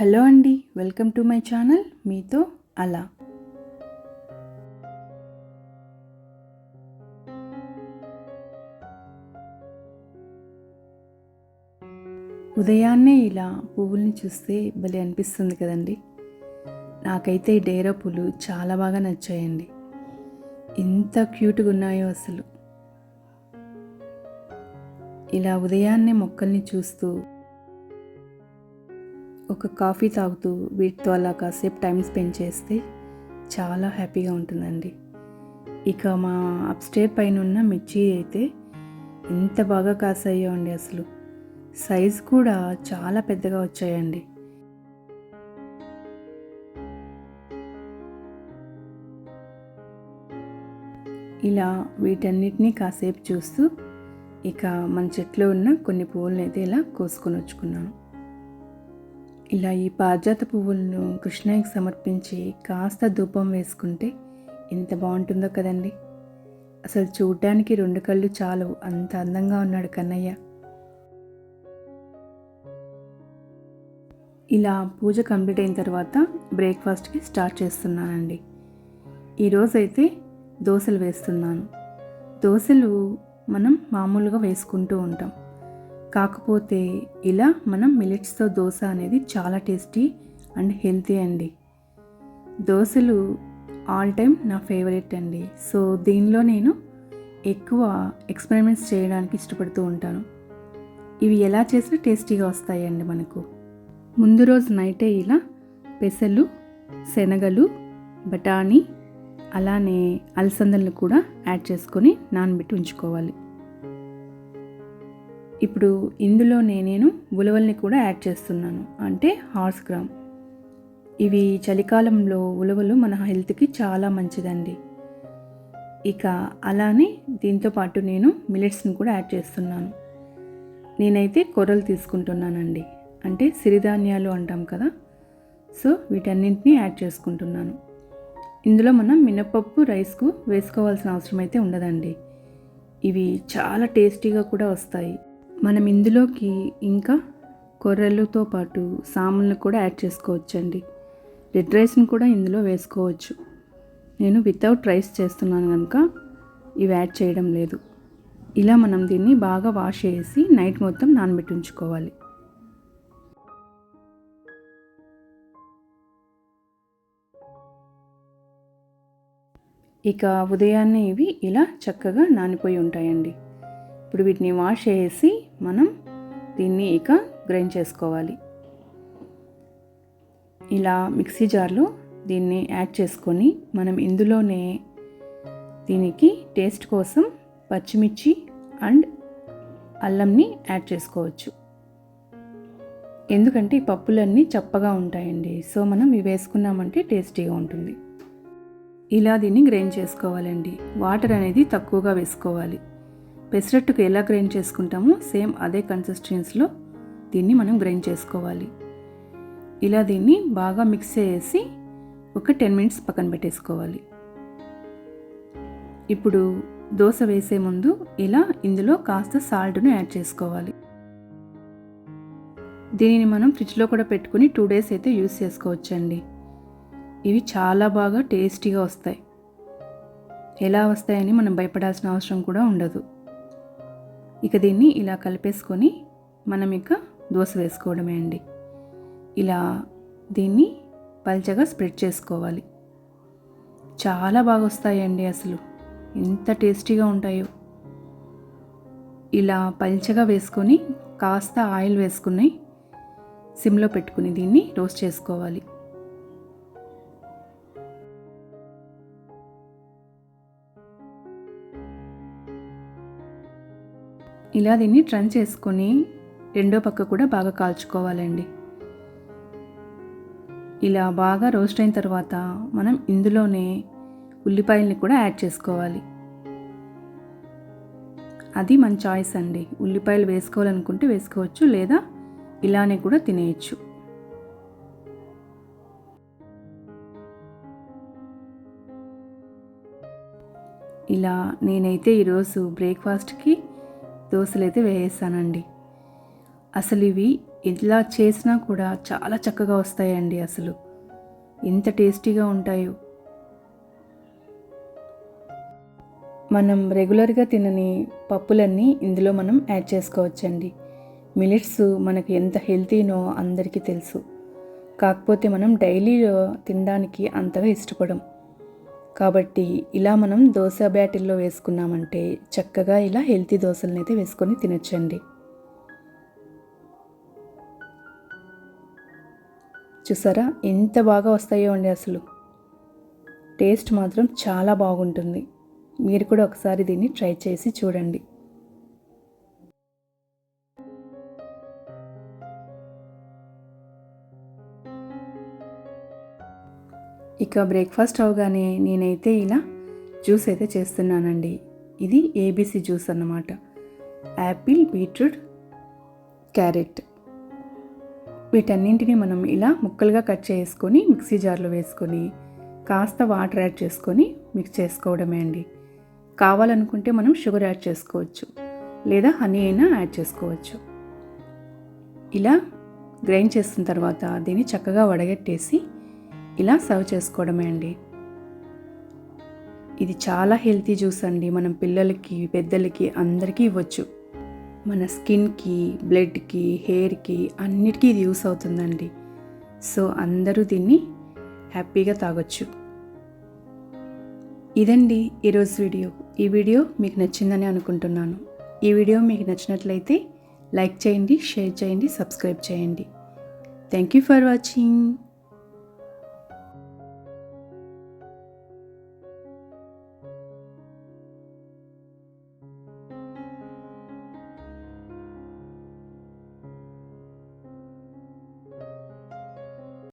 Hello అండి welcome to my channel మీతో అలా. ఉదయాన్నే ఇలా పువ్వుల్ని చూస్తే భలే అనిపిస్తుంది కదండి. నాకైతే డేరా పూలు చాలా బాగా నచ్చాయండి. ఎంత క్యూట్గా ఉన్నాయో అసలు. ఇలా ఉదయాన్నే మొక్కల్ని చూస్తూ ఒక కాఫీ తాగుతూ వీటితో అలా కాసేపు టైం స్పెండ్ చేస్తే చాలా హ్యాపీగా ఉంటుందండి. ఇక మా అప్స్టేర్ పైన ఉన్న మిర్చి అయితే ఎంత బాగా కాసాయో అండి అసలు. సైజ్ కూడా చాలా పెద్దగా వచ్చాయండి. ఇలా వీటన్నిటినీ కాసేపు చూస్తూ ఇక మన చెట్లో ఉన్న కొన్ని పువ్వులను అయితే ఇలా కోసుకొని వచ్చుకున్నాను. ఇలా ఈ పారిజాత పువ్వులను కృష్ణయ్యకి సమర్పించి కాస్త ధూపం వేసుకుంటే ఎంత బాగుంటుందో కదండి. అసలు చూడ్డానికి రెండు కళ్ళు చాలు అంత అందంగా ఉన్నాడు కన్నయ్య. ఇలా పూజ కంప్లీట్ అయిన తర్వాత బ్రేక్ఫాస్ట్కి స్టార్ట్ చేస్తున్నానండి. ఈరోజైతే దోశలు వేస్తున్నాను. దోశలు మనం మామూలుగా వేసుకుంటూ ఉంటాం. కాకపోతే ఇలా మనం మిలెట్స్తో దోశ అనేది చాలా టేస్టీ అండ్ హెల్తీ అండి. దోశలు ఆల్ టైమ్ నా ఫేవరెట్ అండి. సో దీనిలో నేను ఎక్కువ ఎక్స్పెరిమెంట్స్ చేయడానికి ఇష్టపడుతూ ఉంటాను. ఇవి ఎలా చేసినా టేస్టీగా వస్తాయండి మనకు. ముందు రోజు నైటే ఇలా పెసలు శనగలు బఠానీ అలానే అలసందలను కూడా యాడ్ చేసుకొని నానబెట్టి ఉంచుకోవాలి. ఇప్పుడు ఇందులోనే నేను ఉలవల్ని కూడా యాడ్ చేస్తున్నాను. అంటే హార్స్ గ్రామ్. ఇవి చలికాలంలో ఉలవలు మన హెల్త్కి చాలా మంచిదండి. ఇక అలానే దీంతో పాటు నేను మిలెట్స్ని కూడా యాడ్ చేస్తున్నాను. నేనైతే కొర్రలు తీసుకుంటున్నానండి. అంటే సిరిధాన్యాలు అంటాం కదా. సో వీటన్నింటినీ యాడ్ చేసుకుంటున్నాను. ఇందులో మనం మినపప్పు రైస్కు వేసుకోవాల్సిన అవసరం అయితే ఉండదండి. ఇవి చాలా టేస్టీగా కూడా వస్తాయి. మనం ఇందులోకి ఇంకా కొర్రెలతో పాటు సాములను కూడా యాడ్ చేసుకోవచ్చండి. రెడ్ రైస్ని కూడా ఇందులో వేసుకోవచ్చు. నేను వితౌట్ రైస్ చేస్తున్నాను కనుక ఇవి యాడ్ చేయడం లేదు. ఇలా మనం దీన్ని బాగా వాష్ చేసి నైట్ మొత్తం నానబెట్టి ఉంచుకోవాలి. ఇక ఉదయాన్నే ఇవి ఇలా చక్కగా నానిపోయి ఉంటాయండి. ఇప్పుడు వీటిని వాష్ చేసి మనం దీన్ని ఇక గ్రైండ్ చేసుకోవాలి. ఇలా మిక్సీ జార్లో దీన్ని యాడ్ చేసుకొని మనం ఇందులోనే దీనికి టేస్ట్ కోసం పచ్చిమిర్చి అండ్ అల్లంని యాడ్ చేసుకోవచ్చు. ఎందుకంటే ఈ పప్పులన్నీ చప్పగా ఉంటాయండి. సో మనం ఇవి వేసుకున్నామంటే టేస్టీగా ఉంటుంది. ఇలా దీన్ని గ్రైండ్ చేసుకోవాలండి. వాటర్ అనేది తక్కువగా వేసుకోవాలి. పెసరట్టుకు ఎలా గ్రైండ్ చేసుకుంటామో సేమ్ అదే కన్సిస్టెన్సీలో దీన్ని మనం గ్రైండ్ చేసుకోవాలి. ఇలా దీన్ని బాగా మిక్స్ చేసి ఒక టెన్ మినిట్స్ పక్కన పెట్టేసుకోవాలి. ఇప్పుడు దోశ వేసే ముందు ఇలా ఇందులో కాస్త సాల్ట్ను యాడ్ చేసుకోవాలి. దీనిని మనం ఫ్రిడ్జ్లో కూడా పెట్టుకుని టూ డేస్ అయితే యూస్ చేసుకోవచ్చండి. ఇవి చాలా బాగా టేస్టీగా వస్తాయి. ఎలా వస్తాయని మనం భయపడాల్సిన అవసరం కూడా ఉండదు. ఇక దీన్ని ఇలా కలిపేసుకొని మనం ఇక దోశ వేసుకోవడమే అండి. ఇలా దీన్ని పల్చగా స్ప్రెడ్ చేసుకోవాలి. చాలా బాగా వస్తాయండి అసలు. ఎంత టేస్టీగా ఉంటాయో. ఇలా పల్చగా వేసుకొని కాస్త ఆయిల్ వేసుకుని సిమ్లో పెట్టుకుని దీన్ని రోస్ట్ చేసుకోవాలి. ఇలా దీన్ని ట్రన్ చేసుకొని రెండో పక్క కూడా బాగా కాల్చుకోవాలండి. ఇలా బాగా రోస్ట్ అయిన తర్వాత మనం ఇందులోనే ఉల్లిపాయల్ని కూడా యాడ్ చేసుకోవాలి. అది మన చాయిస్ అండి. ఉల్లిపాయలు వేసుకోవాలనుకుంటే వేసుకోవచ్చు లేదా ఇలానే కూడా తినేయచ్చు. ఇలా నేనైతే ఈరోజు బ్రేక్ఫాస్ట్కి దోశలు అయితే వేసేసానండి. అసలు ఇవి ఇలా చేసినా కూడా చాలా చక్కగా వస్తాయండి అసలు. ఎంత టేస్టీగా ఉంటాయో. మనం రెగ్యులర్గా తినని పప్పులన్నీ ఇందులో మనం యాడ్ చేసుకోవచ్చండి. మిలెట్స్ మనకు ఎంత హెల్తీనో అందరికీ తెలుసు. కాకపోతే మనం డైలీలో తినడానికి అంతగా ఇష్టపడం. కాబట్టి ఇలా మనం దోశ బ్యాటిల్లో వేసుకున్నామంటే చక్కగా ఇలా హెల్తీ దోశలను అయితే వేసుకొని తినొచ్చండి. చూసారా? ఎంత బాగా వస్తాయో అండి అసలు. టేస్ట్ మాత్రం చాలా బాగుంటుంది. మీరు కూడా ఒకసారి దీన్ని ట్రై చేసి చూడండి. ఇక బ్రేక్ఫాస్ట్ అవగానే నేనైతే ఇలా జ్యూస్ అయితే చేస్తున్నానండి. ఇది ఏబీసీ జ్యూస్ అన్నమాట. Apple beetroot carrot. వీటన్నింటినీ మనం ఇలా ముక్కలుగా కట్ చేసుకొని మిక్సీ జార్లో వేసుకొని కాస్త వాటర్ యాడ్ చేసుకొని మిక్స్ చేసుకోవడమే అండి. కావాలనుకుంటే మనం షుగర్ యాడ్ చేసుకోవచ్చు. లేదా హనీ అయినా యాడ్ చేసుకోవచ్చు. ఇలా గ్రైండ్ చేసిన తర్వాత దీన్ని చక్కగా వడగట్టేసి ఇలా సర్వ్ చేసుకోవడమే అండి. ఇది చాలా హెల్తీ జ్యూస్ అండి. మనం పిల్లలకి పెద్దలకి అందరికీ ఇవ్వచ్చు. మన స్కిన్కి బ్లడ్కి హెయిర్కి అన్నిటికీ ఇది యూస్ అవుతుందండి. సో అందరూ దీన్ని హ్యాపీగా తాగొచ్చు. ఇదండి ఈరోజు వీడియో. ఈ వీడియో మీకు నచ్చిందని అనుకుంటున్నాను. ఈ వీడియో మీకు నచ్చినట్లయితే లైక్ చేయండి షేర్ చేయండి సబ్స్క్రైబ్ చేయండి. Thank you for watching.